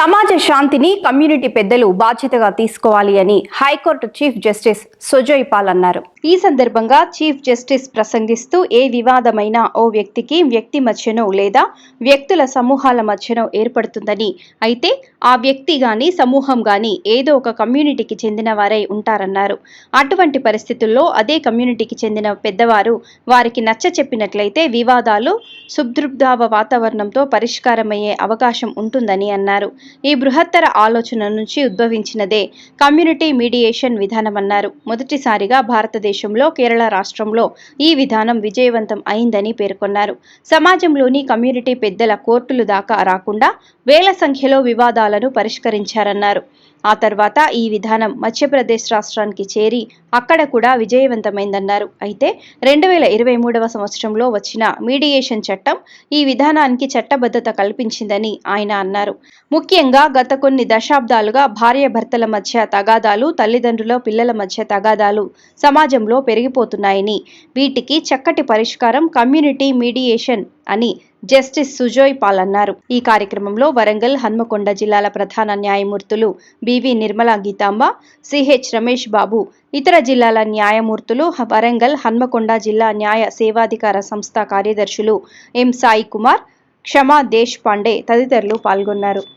సమాజ శాంతిని కమ్యూనిటీ పెద్దలు బాధ్యతగా తీసుకోవాలి అని high court chief justice Sujoy Paul అన్నారు. ఈ సందర్భంగా చీఫ్ జస్టిస్ ప్రసంగిస్తూ ఏ వివాదమైనా ఓ వ్యక్తికి వ్యక్తి మధ్యనో లేదా వ్యక్తుల సమూహాల మధ్యనో ఏర్పడుతుందని అయితే ఆ వ్యక్తి గాని సమూహం గాని ఏదో ఒక కమ్యూనిటీకి చెందిన వారై ఉంటారన్నారు. అటువంటి పరిస్థితుల్లో అదే కమ్యూనిటీకి చెందిన పెద్దవారు వారికి నచ్చ చెప్పినట్లయితే వివాదాలు సుదృబ్ధావ వాతావరణంతో పరిష్కారమయ్యే అవకాశం ఉంటుందని అన్నారు. ఈ బృహత్తర ఆలోచన నుంచి ఉద్భవించినదే కమ్యూనిటీ మీడియేషన్ విధానమన్నారు. మొదటిసారిగా భారతదేశంలో కేరళ రాష్ట్రంలో ఈ విధానం విజయవంతం అయిందని పేర్కొన్నారు. సమాజంలోని కమ్యూనిటీ పెద్దల కోర్టులు దాకా రాకుండా వేల సంఖ్యలో వివాదాలను పరిష్కరించారన్నారు. ఆ తర్వాత ఈ విధానం మధ్యప్రదేశ్ రాష్ట్రానికి చేరి అక్కడ కూడా విజయవంతమైందన్నారు. అయితే రెండు వేల ఇరవై మూడవ సంవత్సరంలో వచ్చిన మీడియేషన్ చట్టం ఈ విధానానికి చట్టబద్ధత కల్పించిందని ఆయన అన్నారు. ముఖ్యంగా గత కొన్ని దశాబ్దాలుగా భార్యాభర్తల మధ్య తగాదాలు తల్లిదండ్రుల పిల్లల మధ్య తగాదాలు సమాజంలో పెరిగిపోతున్నాయని వీటికి చక్కటి పరిష్కారం కమ్యూనిటీ మీడియేషన్ అని జస్టిస్ సుజోయ్ పాల్ అన్నారు. ఈ కార్యక్రమంలో వరంగల్ హన్మకొండ జిల్లాల ప్రధాన న్యాయమూర్తులు B V Nirmala Geethamba C H Ramesh Babu ఇతర జిల్లాల న్యాయమూర్తులు వరంగల్ హన్మకొండ జిల్లా న్యాయ సేవాధికార సంస్థ కార్యదర్శులు ఎం సాయి కుమార్ క్షమా దేశ్ పాండే తదితరులు పాల్గొన్నారు.